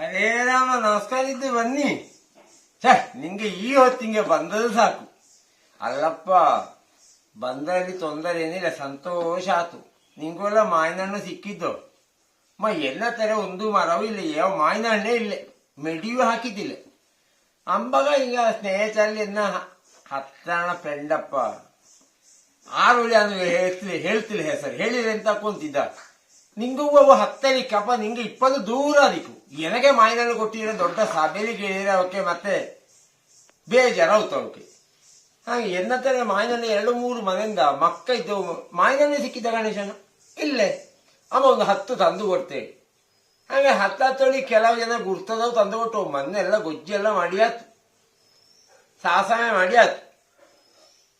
ಹರೇ ರಾಮ, ನಮಸ್ಕಾರ ಇದ್ದು ಬನ್ನಿ. ಛ, ನಿಂಗೆ ಈ ಹೊತ್ತಿಂಗೆ ಬಂದದ್ದು ಸಾಕು. ಅಲ್ಲಪ್ಪ ಬಂದಲ್ಲಿ ತೊಂದರೆ ಏನಿಲ್ಲ, ಸಂತೋಷ ಆತು. ನಿಂಗೆಲ್ಲ ಮಾವಿನ ಹಣ್ಣು ಸಿಕ್ಕಿದ್ದು. ಮ, ಎಲ್ಲ ತರ ಒಂದು ಮರವೂ ಇಲ್ಲ, ಯಾವ ಮಾವಿನ ಹಣ್ಣೇ ಇಲ್ಲ. ಮೆಡಿಯೂ ಹಾಕಿದ್ದಿಲ್ಲ. ಅಂಬಗ ಈಗ ಸ್ನೇಹಿತರಲ್ಲಿ ಎನ್ನ ಹತ್ತಣ ಫ್ರೆಂಡಪ್ಪ ಆರು ಅಂದ್ರೆ ಹೇಳ್ತಿಲ್ಲ ಹೇಳ್ತಿಲ್ಲ ಹೆಸರು. ಹೇಳಿದ್ರೆ ಅಂತ ಕೊಂತಿದ್ದ ನಿಂಗೂ ಅವು ಹತ್ತಲಿಕ್ಕಪ್ಪ ನಿಂಗೆ ಇಪ್ಪತ್ತು ದೂರ ಅದಿಕ್ಕು. ಎನಗೆ ಮಾಯಿನಲ್ಲಿ ಕೊಟ್ಟಿದ್ರೆ ದೊಡ್ಡ ಕೇಳಿದ್ರೆ ಅವಕ್ಕೆ ಮತ್ತೆ ಬೇಜಾರಾವ್ತು ಅವಕ್ಕೆ. ಹಾಗೆ ಎನ್ನತ್ತರ ಮಾಯಿನಲ್ಲಿ ಎರಡು ಮೂರು ಮನೆಯಿಂದ ಮಕ್ಕ ಇದ್ದವು. ಮಾಯಿನಲ್ಲಿ ಸಿಕ್ಕಿದ್ದ ಗಣೇಶನ? ಇಲ್ಲೇ. ಅಮ್ಮ ಒಂದು ಹತ್ತು ತಂದು ಕೊಡ್ತೇವೆ ಹಾಗೆ ಹತ್ತತ್ತೊಳಿ ಕೆಲವು ಜನ ಗುರ್ತದವು ತಂದು ಕೊಟ್ಟು ಮನೆಲ್ಲ ಗೊಜ್ಜೆಲ್ಲ ಮಾಡಿಯಾತು. ಸಾಸನೆ ಮಾಡಿಯಾತು.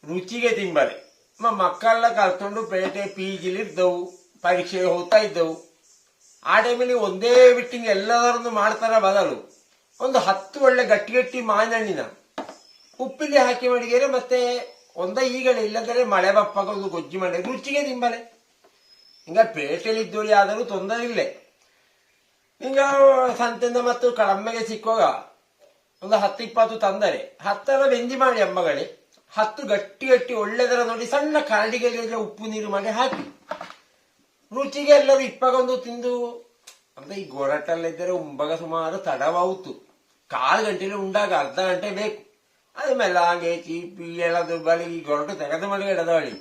ರುಚಿಗೆ ತಿಂಬಲೆ. ಮಕ್ಕಳೆಲ್ಲ ಕಲ್ತ್ಕೊಂಡು ಪೇಟೆ ಪಿ ಪರೀಕ್ಷೆಗೆ ಹೋಗ್ತಾ ಇದ್ದವು. ಆ ಟೈಮಲ್ಲಿ ಒಂದೇ ಬಿಟ್ಟಿಂಗ್ ಎಲ್ಲದರನ್ನು ಮಾಡ್ತಾರ ಬದಲು. ಒಂದು ಹತ್ತು ಒಳ್ಳೆ ಗಟ್ಟಿ ಗಟ್ಟಿ ಮಾನಣ್ಣಿನ ಉಪ್ಪಿಲಿ ಹಾಕಿ ಮಾಡಿದರೆ ಮತ್ತೆ ಒಂದ ಈಗಲೇ ಇಲ್ಲದರೆ ಮಳೆ ಬಪ್ಪಾಗ ಒಂದು ಗೊಜ್ಜಿ ಮಾಡಿ ರುಚಿಗೆ ತಿಂಬಲೆ ಹಿಂಗ ಪೇಟೆಯಲ್ಲಿ ಇದ್ದೋಳಿ ಆದರೂ ತೊಂದರೆ ಇಲ್ಲ ಹಿಂಗ ಸಂತೆಯಿಂದ ಮತ್ತು ಕಡಮೆಗೆ ಸಿಕ್ಕುವಾಗ ಒಂದು ಹತ್ತು ಇಪ್ಪತ್ತು ತಂದರೆ, ಹತ್ತರ ಬೆಂದಿ ಮಾಡಿ ಅಮ್ಮಗಳೇ, ಹತ್ತು ಗಟ್ಟಿ ಗಟ್ಟಿ ಒಳ್ಳೆದರ ನೋಡಿ ಸಣ್ಣ ಕರಡಿಗೆಲ್ಲ ಉಪ್ಪು, ನೀರು, ಮಾಡಿ ಹಾಕಿ. ರುಚಿಗೆ ಎಲ್ಲರೂ ಇಪ್ಪಗೊಂದು ತಿಂದು, ಅಂದ್ರೆ ಈ ಗೊರಟಲ್ಲಿದ್ದರೆ ಉಂಬಗ ಸುಮಾರು ತಡವಾಯಿತು. ಕಾಲು ಗಂಟೆಲಿ ಉಂಡಾಗ ಅರ್ಧ ಗಂಟೆ ಬೇಕು. ಅದು ಮೆಲ್ಲಾಗೆ ಚೀಪಿ, ಎಳದು ಬಳಿ ಈ ಗೊರಟು ತೆಗೆದ ಮಳಿಗೆ ಎಡದವಳಿ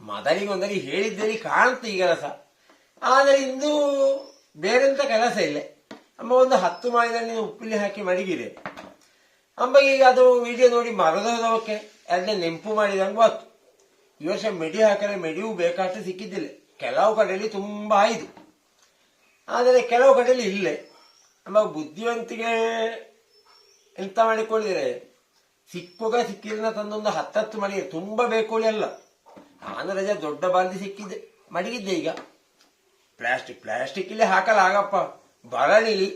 ಮೊದಲಿಗೆ ಒಂದರಿ ಹೇಳಿದ್ದೇನೆ ಕಾಣ್ತು ಈ ಕೆಲಸ. ಆದರೆ ಇಂದು ಬೇರೆಂತ ಕೆಲಸ ಇಲ್ಲ. ಅಮ್ಮ ಒಂದು ಹತ್ತು ಮಾಡಿದಲ್ಲಿ ಉಪ್ಪಿಲಿ ಹಾಕಿ ಮಡಗಿದೆ. ಅಮ್ಮ ಈಗ ಅದು ವಿಡಿಯೋ ನೋಡಿ ಮರದೋದವಕ್ಕೆ ಅದನ್ನೇ ನೆಂಪು ಮಾಡಿದಂಗೆ ಬಾತು ಈ ವರ್ಷ ಮೆಡಿ ಹಾಕಿದ್ರೆ ಮೆಡಿಯೂ ಬೇಕಾಷ್ಟು ಸಿಕ್ಕಿದ್ದಿಲ್ಲ. ಕೆಲವು ಕಡೆಯಲ್ಲಿ ತುಂಬಾ ಇದು. ಆದರೆ ಕೆಲವು ಕಡೆಯಲ್ಲಿ ಇಲ್ಲೇ. ನಮ್ಮ ಬುದ್ಧಿವಂತಿಗೆ ಎಂತ ಮಾಡಿಕೊಳ್ಳಿದ್ರೆ ಸಿಕ್ಕುವಾಗ ಸಿಕ್ಕಿದ್ರೆ ತಂದೊಂದು ಹತ್ತತ್ತು ಮಡಿ, ತುಂಬಾ ಬೇಕೋಳಿ ಅಲ್ಲ. ನಾನು ರಜೆ ದೊಡ್ಡ ಬಾಲ್ದಿ ಸಿಕ್ಕಿದ್ದೆ, ಮಡಗಿದ್ದೆ ಈಗ. ಪ್ಲಾಸ್ಟಿಕ್ ಪ್ಲಾಸ್ಟಿಕ್ ಇಲ್ಲಿ ಹಾಕಲ್ಲ ಹಾಕಲಾಗಪ್ಪ. ಬರಳಿಲಿ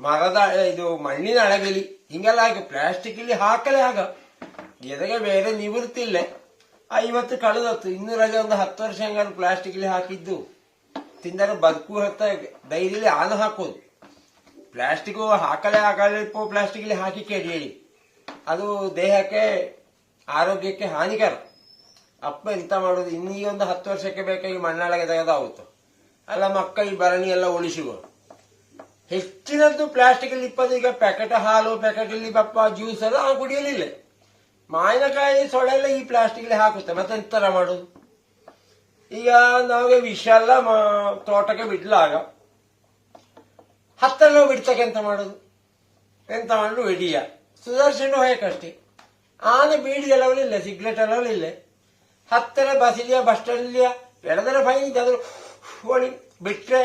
ಮರದ, ಇದು ಮಣ್ಣಿನ ಅಳಗಲಿ ಹಿಂಗೆಲ್ಲ ಹಾಕಿ, ಪ್ಲಾಸ್ಟಿಕ್ ಇಲ್ಲಿ ಹಾಕಲೇ ಆಗ. ಎದಗೆ ಬೇರೆ ನಿವೃತ್ತಿಲ್ಲ. ಐವತ್ತು ಕಳೆದತ್ತು. ಇನ್ನು ರಜೆ ಒಂದು ಹತ್ತು ವರ್ಷ ಹಂಗಾರು ಪ್ಲಾಸ್ಟಿಕ್ ಹಾಕಿದ್ದು. ತಿಂದರೆ ಬದುಕು ಹತ್ತ, ಡೈರಿಲಿ ಹಾಲು ಹಾಕೋದು. ಪ್ಲಾಸ್ಟಿಕ್ ಹಾಕಲೇ ಹಾಕಲಿಪ್ಪು ಪ್ಲಾಸ್ಟಿಕ್ ಅಲ್ಲಿ ಹಾಕಿ ಕೇಳಿ ಅದು ದೇಹಕ್ಕೆ, ಆರೋಗ್ಯಕ್ಕೆ ಹಾನಿಕರ. ಅಪ್ಪ ಎಂತ ಮಾಡೋದು? ಇನ್ನೀಗ ಒಂದು ಹತ್ತು ವರ್ಷಕ್ಕೆ ಬೇಕಾಗಿ ಮಣ್ಣಾಳಗೆ ತೆಗೆದಾಗುತ್ತೆ. ಅಲ್ಲ ಮಕ್ಕಳ ಈ ಭರಣಿ ಎಲ್ಲ ಉಳಿಸುವ. ಹೆಚ್ಚಿನದ್ದು ಪ್ಲಾಸ್ಟಿಕ್ ಅಲ್ಲಿ ಇಪ್ಪತ್ತು, ಈಗ ಪ್ಯಾಕೆಟ್ ಹಾಲು ಪ್ಯಾಕೆಟ್ ಅಲ್ಲಿ ಬಪ್ಪ ಜ್ಯೂಸ್ ಅದು ಕುಡಿಯಲಿಲ್ಲ. ಮಾವಿನಕಾಯಿ ಸೊಳ್ಳೆಲ್ಲ ಈ ಪ್ಲಾಸ್ಟಿಕ್ ಅಲ್ಲಿ ಹಾಕುತ್ತೆ. ಮತ್ತೆ ಎಂತರ ಮಾಡೋದು? ಈಗ ನಮಗೆ ವಿಷ ಎಲ್ಲ ತೋಟಕ್ಕೆ ಬಿಡ್ಲಾಗ. ಹತ್ತೆಲ್ಲ ಬಿಡ್ತಕ್ಕೆ ಎಂತ ಮಾಡುದು? ಎಂತ ಮಾಡಲು ಹಿಡಿಯ ಸುದರ್ಶನ ಹೋಯಕಷ್ಟೇ ಆನೆ ಬೀಡಿ ಎಲ್ಲವಲಿಲ್ಲ ಸಿಗ್ರೆಟ್ ಎಲ್ಲವಲಿಲ್ಲ ಹತ್ತರ ಬಸ್ ಇದೆಯಾ, ಬಸ್ ಸ್ಟ್ಯಾಂಡ್ ಇದೆಯಾ? ಎಡದರ ಫೈನ್ ಇದೆ ಅದ್ರ ಓಡಿ ಬಿಟ್ರೆ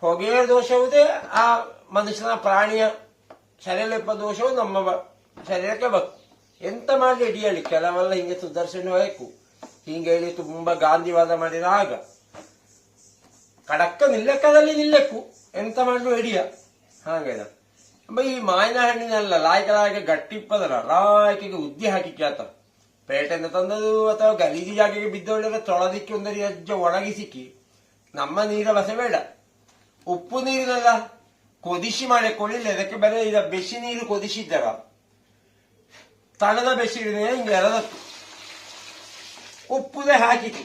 ಹೊಗೆಯ ದೋಷವುದೇ, ಆ ಮನುಷ್ಯನ ಪ್ರಾಣಿಯ ಶರೀರಲಿಪ್ಪ ದೋಷವು ನಮ್ಮ ಶರೀರಕ್ಕೆ ಬಕ್ ಎಂತ ಮಾಡಲಿ ಹಿಡಿಯಲಿ? ಕೆಲವೆಲ್ಲ ಹಿಂಗೆ ಸುದರ್ಶನ ಬೇಕು. ಹಿಂಗೆ ಹೇಳಿ ತುಂಬಾ ಗಾಂಧಿವಾದ ಮಾಡಿದ ಆಗ. ಕಡಕ್ಕ ನಿಲ್ಲಕ್ಕದಲ್ಲಿ ನಿಲ್ಲಕ್ಕು. ಎಂತ ಮಾಡಲು ಎಡಿಯ ಹಾಗೆ ಈ ಮಾವಿನ ಹಣ್ಣಿನೆಲ್ಲ ಲಾಯ್ಕಲಾಗೆ ಗಟ್ಟಿಪ್ಪದರ, ರಾಯಕಿಗೆ ಉದ್ದಿ ಹಾಕಿ ಕೇಳ್ತ. ಪೇಟೆಯಿಂದ ತಂದದು ಅಥವಾ ಗಲೀಜಿ ಜಾಗೆಗೆ ಬಿದ್ದೊಳ್ಳೆ ತೊಳೆದಿಕ್ಕೆ ಒಂದರಿ ಅಜ್ಜ ಒಣಗಿ ಸಿಕ್ಕಿ. ನಮ್ಮ ನೀರ ಬಸೆ ಬೇಡ. ಉಪ್ಪು ನೀರಿನೆಲ್ಲ. ಕೊದಿಸಿ ಮಾಡಿಕೊಳ್ಳಿಲ್ಲ ಅದಕ್ಕೆ ಬೇರೆ ಈಗ ಬಿಸಿ ನೀರು ಕೊದಿಸಿದ್ದಾರ ತಣದ ಬೆಸಿ ಹಿಂಗೆ ಎರದತ್ತು ಉಪ್ಪುದೇ ಹಾಕಿತ್ತು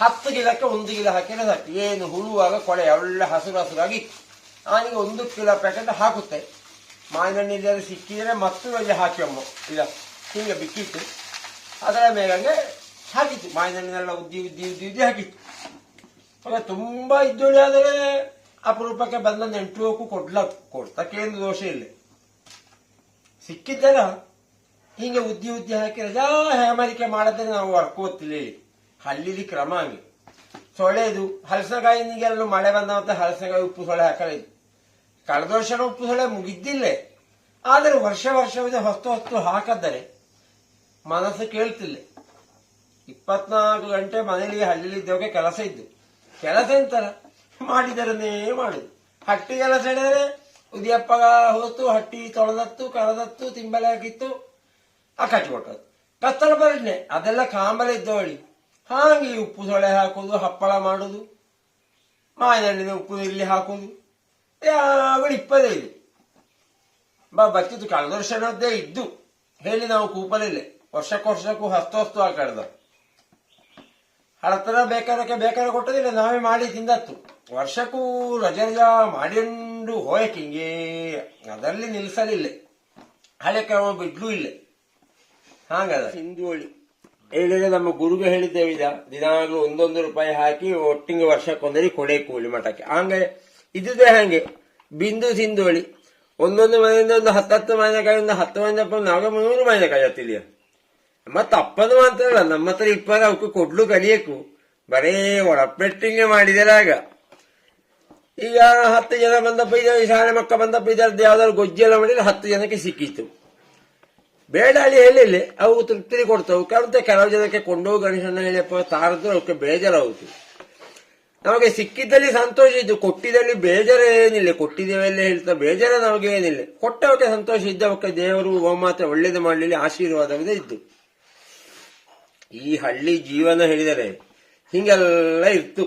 ಹತ್ತು ಗಿಲಕ್ಕೆ ಒಂದು ಗಿಲ ಹಾಕಿದ್ರೆ ಸಾಕು ಏನು ಹುಳುವಾಗ ಕೊಳೆ, ಒಳ್ಳೆ ಹಸಿರು ಹಸಿರಾಗಿ ಆನಿಗೆ ಒಂದು ಕಿಲೋ ಪ್ಯಾಕೆಟ್ ಹಾಕುತ್ತೆ. ಮಾವಿನಣ್ಣು ಸಿಕ್ಕಿದರೆ ಮತ್ತು ಅಲ್ಲಿ ಹಾಕಿ ಅಮ್ಮ ಇಲ್ಲ ಹಿಂಗೆ ಬಿಕ್ಕಿತ್ತು. ಅದರ ಮೇಲೆ ಹಾಕಿತ್ತು. ಮಾವಿನಣ್ಣೆಲ್ಲ ಉದ್ದಿ ಉದ್ದಿ ಉದ್ದಿ ಉದ್ದಿ ಹಾಕಿತ್ತು. ಆಗ ತುಂಬ ಇದ್ದೋಳಿ ಆದರೆ ಅಪರೂಪಕ್ಕೆ ಬಂದ ನೆಂಟು ಕೊಡ್ಲ ಕೊಡ್ತಕ್ಕೇನು ದೋಷ ಇಲ್ಲ. ಸಿಕ್ಕಿದ್ದಲ್ಲ ಹಿಂಗೆ ಉದ್ದಿ ಉದ್ದಿ ಹಾಕಿ ರಜಾ ಹೇಮರಿಕೆ ಮಾಡದ್ರೆ ನಾವು ಹರ್ಕೋತಿಲಿ ಹಲ್ಲಿಲಿ ಕ್ರಮ ಹಂಗೆ. ಸೊಳೆದು ಹಲಸಗಾಯಿನಿಗೆಲ್ಲ ಮಳೆ ಬಂದಂತ ಹಲಸಗಾಯಿ ಉಪ್ಪು ಸೊಳೆ ಹಾಕಲಿದ್ದು ಕಳೆದ ವರ್ಷನ ಉಪ್ಪು ಸೊಳೆ ಮುಗಿದ್ದಿಲ್ಲ. ಆದರೆ ವರ್ಷ ವರ್ಷವಿದೆ ಹೊಸ್ತು ಹೊಸ್ತು ಹಾಕದ್ದರೆ ಮನಸ್ಸು ಕೇಳ್ತಿಲ್ಲ. ಇಪ್ಪತ್ನಾಲ್ಕು ಗಂಟೆ ಮನೇಲಿ ಹಳ್ಳಿಲಿ ಇದ್ದೋಕೆ ಕೆಲಸ ಇದ್ದು. ಕೆಲಸ ಎಂತರ ಮಾಡಿದರನ್ನೇ ಮಾಡುದು. ಹಟ್ಟಿ ಕೆಲಸ ಹೇಳಿದ್ರೆ, ಉದಿಯಪ್ಪಗ ಹೋತು, ಹಟ್ಟಿ ತೊಳೆದತ್ತು, ಕರೆದತ್ತು, ತಿಂಬಲೆ ಆ ಕಟ್ಟಿಕೊಟ್ಟದು ಕತ್ತಲ ಬರಡ್ನೆ ಅದೆಲ್ಲ ಕಾಂಬಲೆ ಇದ್ದವಳಿ ಹಾಗೆ ಉಪ್ಪು ಸೊಳೆ ಹಾಕೋದು, ಹಪ್ಪಳ ಮಾಡೋದು. ಮಾಯಿನ ಉಪ್ಪು ಇಲ್ಲಿ ಹಾಕೋದು. ಯಾವಾಗ ಇದೆ. ಬಾ ಬರ್ತಿತ್ತು ಕಳೆದ ವರ್ಷದ್ದೇ ಇದ್ದು. ಹೇಳಿ ನಾವು ಕೂಪಲಿಲ್ಲ. ವರ್ಷಕ್ಕೆ ವರ್ಷಕ್ಕೂ ಹಸ್ತು ಹಸ್ತು ಕಳೆದ. ಹಳತರ ಬೇಕಾದಕ್ಕೆ ಬೇಕಾದ ಕೊಟ್ಟದಿಲ್ಲ, ನಾವೇ ಮಾಡಿ ತಿಂದತ್ತು ವರ್ಷಕ್ಕೂ ರಜೆ ರಜಾ ಮಾಡಿಕೊಂಡು ಅದರಲ್ಲಿ ನಿಲ್ಲಿಸಲಿಲ್ಲ ಹಳೆ ಕೆಲವು ಬಿಡ್ಲೂ ಇಲ್ಲ. ಹಾಗದ ಹಿಂದುವಳಿ ಹೇಳಿದ್ರೆ ನಮ್ಮ ಗುರುಗೆ ಹೇಳಿದ್ದೇವೆ ಇದ ದಿನಾಗ್ಲೂ ಒಂದೊಂದು ರೂಪಾಯಿ ಹಾಕಿ ಒಟ್ಟಿಗೆ ವರ್ಷಕ್ಕೊಂದರಿ ಕೊಡೆ ಕೂಲಿ ಮಠಕ್ಕೆ. ಹಂಗೆ ಇದ್ದಿದ್ದೆ ಹಂಗೆ. ಬಿಂದು ಸಿಂಧುವಳಿ. ಒಂದೊಂದು ಮನೆಯಿಂದ ಒಂದು ಹತ್ತತ್ತು ಒಂದು ಹತ್ತು ಮಾವಿನಪ್ಪ ನಾವು ಮೂರು ಮಾವಿನಕಾಯಿ ಹತ್ತಿದೆಯ? ಮತ್ತೆ ಅಪ್ಪನು ಮಾತ್ರ ನಮ್ಮ ಹತ್ರ ಇಪ್ಪರ ಅವಕ್ಕೆ ಕೊಡ್ಲು ಕಲಿಯಕು ಬರೇ ಒಳಪೆಟ್ಟಿಂಗೆ ಮಾಡಿದರಾಗ ಈಗ ಹತ್ತು ಜನ ಬಂದಪ್ಪ ಇದ್ದಾರೆ ಶಾಲೆ ಮಕ್ಕ ಬಂದಪ್ಪ ಇದ್ದಾರೆ ಯಾವ್ದಾದ್ರು ಗೊಜ್ಜೆಲ್ಲ ಮಾಡಿದ್ರೆ ಹತ್ತು ಜನಕ್ಕೆ ಸಿಕ್ಕಿತ್ತು. ಬೇಡ ಅಲ್ಲಿ ಹೇಳಿಲ್ಲ, ಅವು ತೃಪ್ತಿ ಕೊಡ್ತಾವ್. ಕಾರಣತೆ ಕೆಲವು ಜನಕ್ಕೆ ಕೊಂಡೋಗಿ ಗಣೇಶನ ಹೇಳಿಯಪ್ಪ ತಾರದ್ರೆ ಅವಕ್ಕೆ ಬೇಜಾರಾಗುತ್ತೆ ನಮಗೆ ಸಿಕ್ಕಿದ್ದಲ್ಲಿ ಸಂತೋಷ ಇದ್ದು, ಕೊಟ್ಟಿದ್ದಲ್ಲಿ ಬೇಜಾರ ಏನಿಲ್ಲ. ಕೊಟ್ಟಿದ್ದೇವೆಲ್ಲ ಹೇಳ್ತಾ, ಬೇಜಾರ ನಮಗೆ ಏನಿಲ್ಲ. ಕೊಟ್ಟವಕ್ಕೆ ಸಂತೋಷ ಇದ್ದವಕ್ಕೆ ದೇವರು ಗೋಮಾತೆ ಒಳ್ಳೇದು ಮಾಡಲಿಲ್ಲ, ಆಶೀರ್ವಾದವಿದೆ ಇದ್ದು. ಈ ಹಳ್ಳಿ ಜೀವನ ಹೇಳಿದರೆ ಹಿಂಗೆಲ್ಲ ಇತ್ತು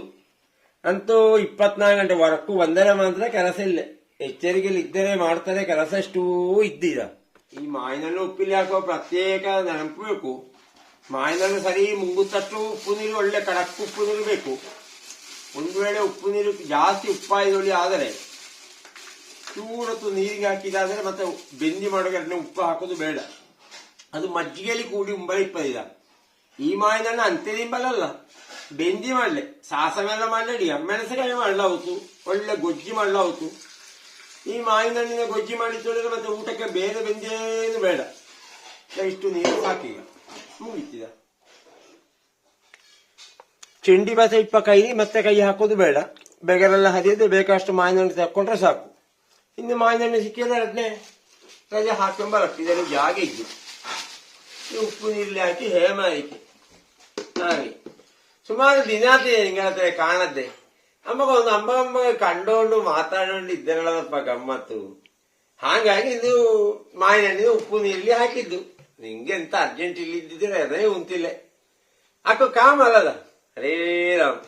ಅಂತೂ ಇಪ್ಪತ್ನಾಲ್ಕು ಗಂಟೆ ವರ್ಕು ಒಂದರ ಮಾತ್ರ ಕೆಲಸ ಇಲ್ಲ. ಎಚ್ಚರಿಕೆಯಲ್ಲಿ ಇದ್ದರೆ ಮಾಡ್ತಾರೆ, ಕೆಲಸ ಅಷ್ಟೂ ಇದ್ದಿದ ಈ ಮಾವಿನಲ್ಲೂ ಉಪ್ಪಿಲಿ ಹಾಕೋ ಪ್ರತ್ಯೇಕ ನೆನಪು ಬೇಕು ಮಾವಿನಲ್ಲೂ ಸರಿ ಮುಂಗುತ್ತಟ್ಟು ಉಪ್ಪು ನೀರು ಒಳ್ಳೆ ಕಡಕ್ ಉಪ್ಪು ನೀರು ಬೇಕು ಒಂದು ವೇಳೆ ಉಪ್ಪು ನೀರು ಜಾಸ್ತಿ ಉಪ್ಪಾಯಿದೊಳಿ ಆದರೆ ಚೂರತ್ತು ನೀರಿಗೆ ಹಾಕಿದಾದರೆ ಮತ್ತೆ ಬೆಂದಿ ಮಾಡೋಕೆ ಉಪ್ಪು ಹಾಕೋದು ಬೇಡ ಅದು ಮಜ್ಜಿಗೆಯಲ್ಲಿ ಕೂಡಿ ಉಂಬಲ ಇಪ್ಪದಿದ ಈ ಮಾವಿನನ್ನ ಅಂತ್ಯದಿಂಬಲಲ್ಲ ಬೆಂದಿ ಮಾಡಲೆ ಸಾಸವೆಲ್ಲ ಮಾಡಲಿ ಮೆಣಸಿನಕಾಯಿ ಮಾಡ್ಲಾವುತು ಒಳ್ಳೆ ಗೊಜ್ಜಿ ಮಾಡ್ಲಾವುತು ಈ ಮಾವಿನಣ್ಣಿನ ಗೊಜ್ಜಿ ಮಾಡಿ ತೊಳೆದ್ರೆ ಮತ್ತೆ ಊಟಕ್ಕೆ ಬೇರೆ ಬೆಂದೇನು ಬೇಡ ಇಷ್ಟು ನೀರು ಸಾಕೀಗ ಮುಗಿತಿದ ಚೆಂಡಿ ಬಸ ಇಪ್ಪ ಕೈ ಮತ್ತೆ ಕೈ ಹಾಕೋದು ಬೇಡ ಬೆಗರೆಲ್ಲ ಹರಿಯದೆ ಬೇಕಷ್ಟು ಮಾವಿನಣ್ಣು ತಕ್ಕೊಂಡ್ರೆ ಸಾಕು ಇನ್ನು ಮಾವಿನಣ್ಣು ಸಿಕ್ಕಿದ್ರೆ ಅದನ್ನೇ ರಜೆ ಹಾಕೊಂಬ ಇದರಲ್ಲಿ ಜಾಗ ಇದ್ದು ಈ ಉಪ್ಪು ನೀರಲ್ಲಿ ಹಾಕಿ ಹೇಮ ಆಯ್ತು ಹಾಗೆ ಸುಮಾರು ದಿನ ಆತಿದೆ ನಿಂಗಳ ಹತ್ರ ಕಾಣದ್ದೆ ಅಮ್ಮಗೊಂದು ಅಮ್ಮ ಅಮ್ಮ ಕಂಡೋಂಡು ಮಾತಾಡೋಂಡು ಇದ್ದಿರಲ್ಲಪ್ಪ ಗಮ್ಮತ್ತು. ಹಾಗಾಗಿ ನೀವು ಮಾಯನೇ ಉಪ್ಪು ನೀರಲ್ಲಿ ಹಾಕಿದ್ದು. ನಿಂಗೆ ಎಂತ ಅರ್ಜೆಂಟ್ ಇಲ್ಲಿ ಇದ್ದಿದ್ರೆ ಅದೇ ಉಂತಿಲ್ಲ ಅಕ್ಕ ಅಲ್ಲ ರೇ ರಾಮ್.